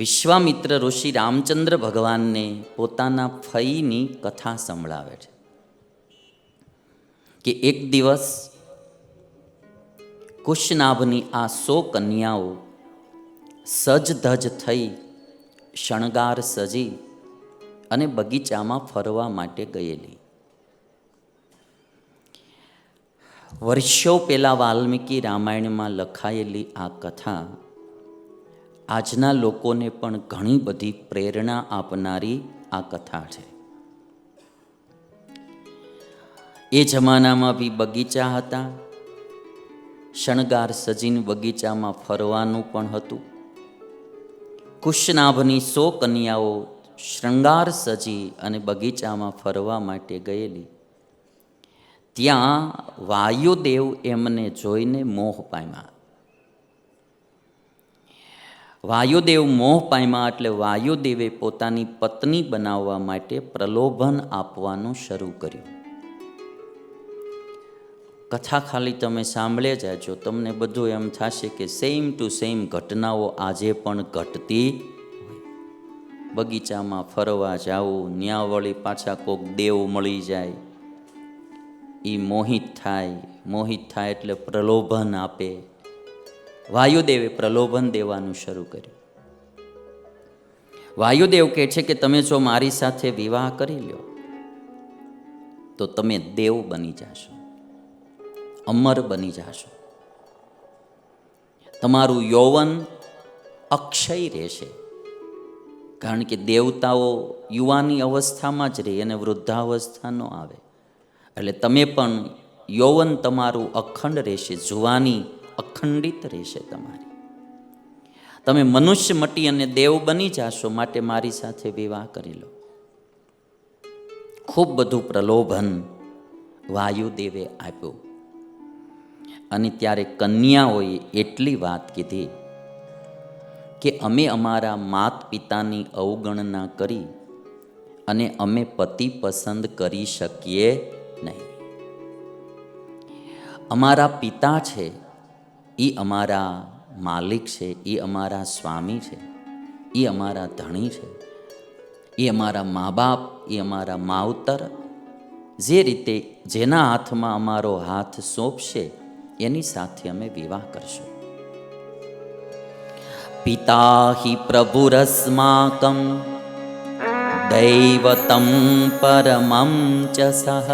વિશ્વામિત્ર ઋષિ રામચંદ્ર ભગવાનને પોતાના ફઈની કથા સંભળાવે છે કે એક દિવસ કુશનાભની આ સો કન્યાઓ સજધજ થઈ શણગાર સજી અને બગીચામાં ફરવા માટે ગયેલી. વર્ષો પહેલાં વાલ્મીકી રામાયણમાં લખાયેલી આ કથા આજના લોકોને પણ ઘણી બધી પ્રેરણા આપનારી આ કથા છે. એ જમાનામાં બી બગીચા હતા. શણગાર સજીન બગીચામાં ફરવાનું પણ હતું. કુશનાભની સો કન્યાઓ શૃંગાર સજી અને બગીચામાં ફરવા માટે ગયેલી. ત્યાં વાયુદેવ એમને જોઈને મોહ પામ્યા. વાયુદેવ મોહ પામ્યા એટલે વાયુદેવે પોતાની પત્ની બનાવવા માટે પ્રલોભન આપવાનું શરૂ કર્યું. કથા ખાલી તમે સાંભળે જાજો, તમને બધું એમ થશે કે સેમ ટુ સેમ ઘટનાઓ આજે પણ ઘટતી બગીચામાં ફરવા જાવું, ન્યા વળી પાછા કોક દેવ મળી જાય. એ મોહિત થાય મોહિત થાય એટલે પ્રલોભન આપે. વાયુદેવે પ્રલોભન દેવાનું શરૂ કર્યું. વાયુદેવ કહે છે કે તમે જો મારી સાથે વિવાહ કરી લ્યો, તો તમે દેવ બની જશો, અમર બની જશો. તમારું યૌવન અક્ષય રહેશે, કારણ કે દેવતાઓ યુવાની અવસ્થામાં જ રહે અને વૃદ્ધાવસ્થા ન આવે. એટલે તમે પણ યૌવન તમારું અખંડ રહેશે, જુવાની અખંડિત રહેશે તમારી. તમે મનુષ્ય મટી અને દેવ બની જાશો માટે મારી સાથે વિવાહ કરી લો. ખૂબ બધું પ્રલોભન વાયુદેવે આપ્યું. અને ત્યારે કન્યાઓએ એટલી વાત કીધી કે અમે અમારા માત પિતાની અવગણના કરી અને અમે પતિ પસંદ કરી શકીએ નહીં. અમારા પિતા છે એ અમારા માલિક છે એ અમારા સ્વામી છે એ અમારા ધણી છે એ અમારા મા બાપ એ અમારા માવતર જે રીતે જેના હાથમાં અમારો હાથ સોંપશે, એની સાથે અમે વિવાહ કરશું. પિતા હિ પ્રભુરસ્માકમ દૈવતમ પરમં ચ સહ.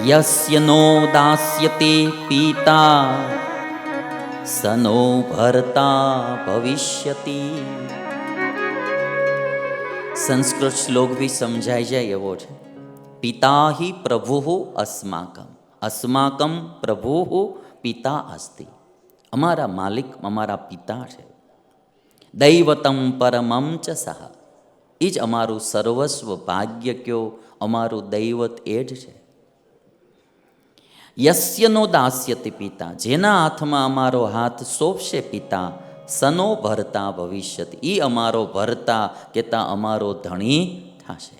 યસ્ય નો દાસ્યતે પિતા સનો ભરતા ભવિષ્યતિ સંસ્કૃત શ્લોક બી સમજાઈ જાય એવો છે પિતા હિ પ્રભુ અસ્માકમ અસ્માકમ પ્રભુ પિતા અસ્તિ અમારા માલિક અમારા પિતા છે દૈવતમ પરમમ ચ સહ એ જ અમારું સર્વસ્વ ભાગ્ય કયો અમારું દૈવત એ જ છે યસ્યનો દાસ્યતિ પિતા. જેના હાથમાં અમારો હાથ સોંપશે પિતા, સનો ભરતા ભવિષ્યત. એ અમારો ભરતા કેતા અમારો ધણી થશે.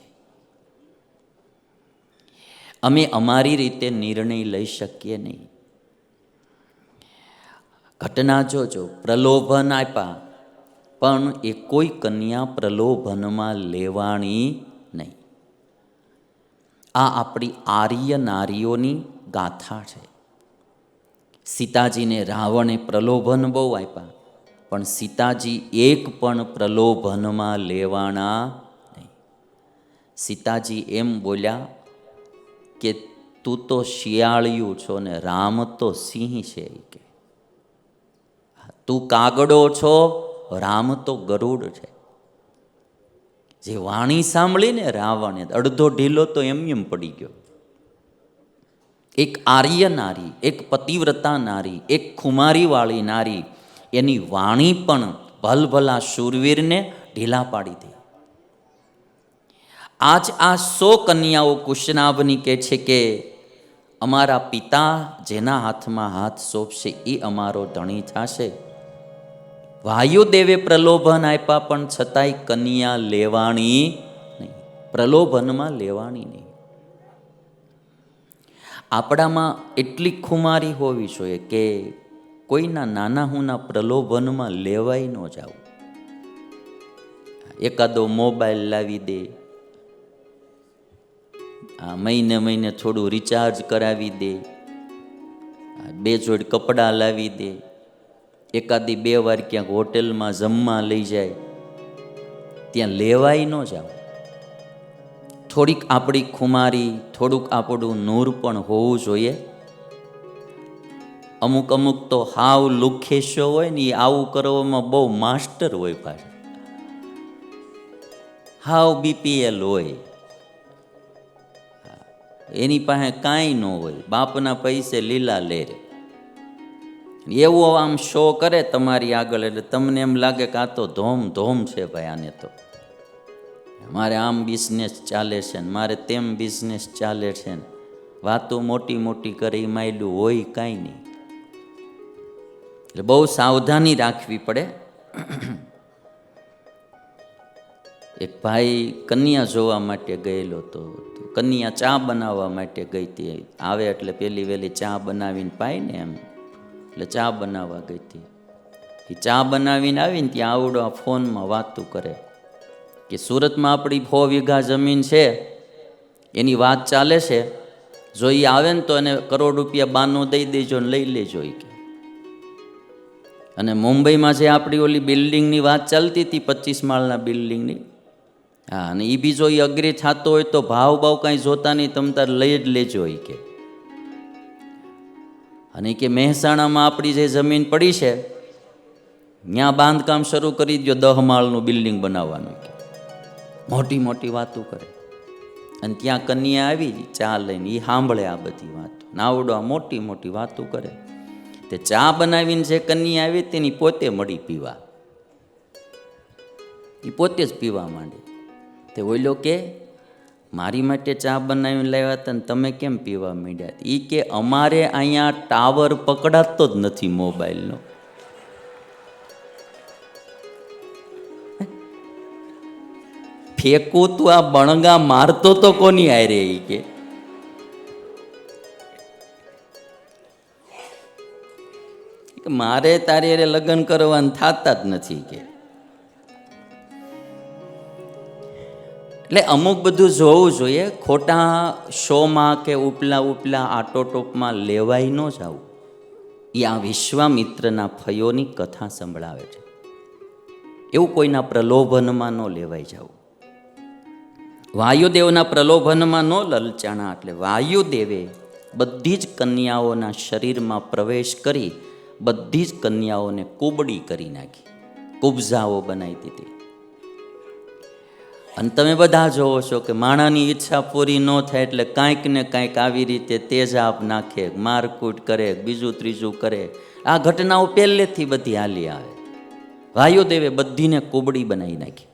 અમે અમારી રીતે નિર્ણય લઈ શકીએ નહીં. ઘટના જોજો, પ્રલોભન આપ્યા. પણ એ કોઈ કન્યા પ્રલોભનમાં લેવાણી નહીં. આ આપણી આર્ય નારીઓની ગાથા છે. સીતાજીને રાવણે પ્રલોભન બહુ આપ્યા, પણ સીતાજી એક પણ પ્રલોભનમાં લેવાણા નહીં. સીતાજી એમ બોલ્યા કે, તું તો શિયાળિયું છો ને રામ તો સિંહ છે કે. તું કાગડો છો, રામ તો ગરુડ છે. જે વાણી સાંભળીને રાવણે અડધો ઢીલો તો એમ એમ પડી ગયો. એક આર્ય નારી, એક પતિવ્રતા નારી, એક ખુમારીવાળી નારી, એની વાણી પણ ભલભલા શૂરવીરને ઢીલા પાડી દે. આજ આ સો કન્યાઓ કુશનાભની કહે છે કે, અમારા પિતા જેના હાથમાં હાથ સોંપશે એ અમારો ધણી થશે. વાયુદેવે પ્રલોભન આપ્યા, પણ છતાંય કન્યા લેવાણી નહીં. પ્રલોભનમાં લેવાણી નહીં. આપણામાં એટલી ખુમારી હોવી જોઈએ કે કોઈના નાના હુના પ્રલોભનમાં લેવાય ન જાવું. એકાદો મોબાઈલ લાવી દે. આ મહિને મહિને થોડું રિચાર્જ કરાવી દે. બે જોડ કપડાં લાવી દે. એકાદી બે વાર ક્યાંક હોટેલમાં જમવા લઈ જાય. ત્યાં લેવાય ન જાવ. થોડીક આપણી ખુમારી, થોડુંક આપણું નૂર પણ હોવું જોઈએ. અમુક અમુક તો હાવ લુખેશો હોય ને એ આવું કરવામાં બહુ માસ્ટર હોય પાછા. હાવ બીપીએલ હોય. એની પાસે કાંઈ ન હોય. બાપના પૈસે લીલા લેરે એવો આમ શો કરે તમારી આગળ એટલે તમને એમ લાગે કે તો ધોમ ધોમ છે ભાઈ આને તો. મારે આમ બિઝનેસ ચાલે છે ને મારે તેમ બિઝનેસ ચાલે છે ને. વાતો મોટી મોટી કરે માયલું હોય કાંઈ નહીં. એટલે બહુ સાવધાની રાખવી પડે. એક ભાઈ કન્યા જોવા માટે ગયેલો તો તો કન્યા ચા બનાવવા માટે ગઈ હતી. આવે એટલે પેલી વહેલી ચા બનાવીને પાય ને એમ. એટલે ચા બનાવવા ગઈ હતી. એ ચા બનાવીને આવીને ત્યાં આવડો આ ફોનમાં વાતું કરે. કે સુરતમાં આપણી ફો વીઘા જમીન છે, એની વાત ચાલે છે, જો એ આવે ને તો એને કરોડ રૂપિયા બાનું દઈ દેજો ને લઈ લેજો એ કે. અને મુંબઈમાં જે આપણી ઓલી બિલ્ડિંગની વાત ચાલતી હતી પચીસ માળના બિલ્ડિંગની, હા, અને એ બી જો એ અગ્રે થતો હોય તો ભાવ ભાવ કાંઈ જોતા નહીં, તમ તાર લઈ જ લેજો એ કે. અને કે મહેસાણામાં આપણી જે જમીન પડી છે ત્યાં બાંધકામ શરૂ કરી દો દહ માળનું બિલ્ડિંગ બનાવવાનું કે. મોટી મોટી વાતો કરે. અને ત્યાં કન્યા આવી, ચા લઈને એ સાંભળે આ બધી વાતો. નાવડો મોટી મોટી વાતો કરે. તે ચા બનાવીને જે કન્યા આવી તેની પોતે મળી પીવા. એ પોતે જ પીવા માંડે. તે ઓઈલો કે, મારી માટે ચા બનાવીને લાવ્યા હતા તમે કેમ પીવા માંડ્યા? એ કે, અમારે અહીંયા ટાવર પકડાતો જ નથી મોબાઈલનો. ફેંકું તું આ બણગા મારતો તો કોની આરે કે? કે મારે તારી અરે લગ્ન કરવાનું થતા જ નથી કે. એટલે અમુક બધું જોવું જોઈએ, ખોટા શોમાં કે ઉપલા ઉપલા આટોટોપમાં લેવાય ન જવું. એ આ વિશ્વામિત્રના ફયોની કથા સંભળાવે છે. એવું કોઈના પ્રલોભનમાં ન લેવાઈ જવું. વાયુદેવના પ્રલોભનમાં ન લલચાણા એટલે વાયુદેવે બધી જ કન્યાઓના શરીરમાં પ્રવેશ કરી બધી જ કન્યાઓને કુબડી કરી નાખી. કુબઝાઓ બનાવી દીધી. અને તમે બધા જોવો છો કે માણાની ઈચ્છા પૂરી ન થાય એટલે કાંઈક ને કાંઈક આવી રીતે તેજાબ નાખે, મારકૂટ કરે, બીજું ત્રીજું કરે. આ ઘટનાઓ પહેલેથી બધી હાલી આવે. વાયુદેવે બધીને કુબડી બનાવી નાખી.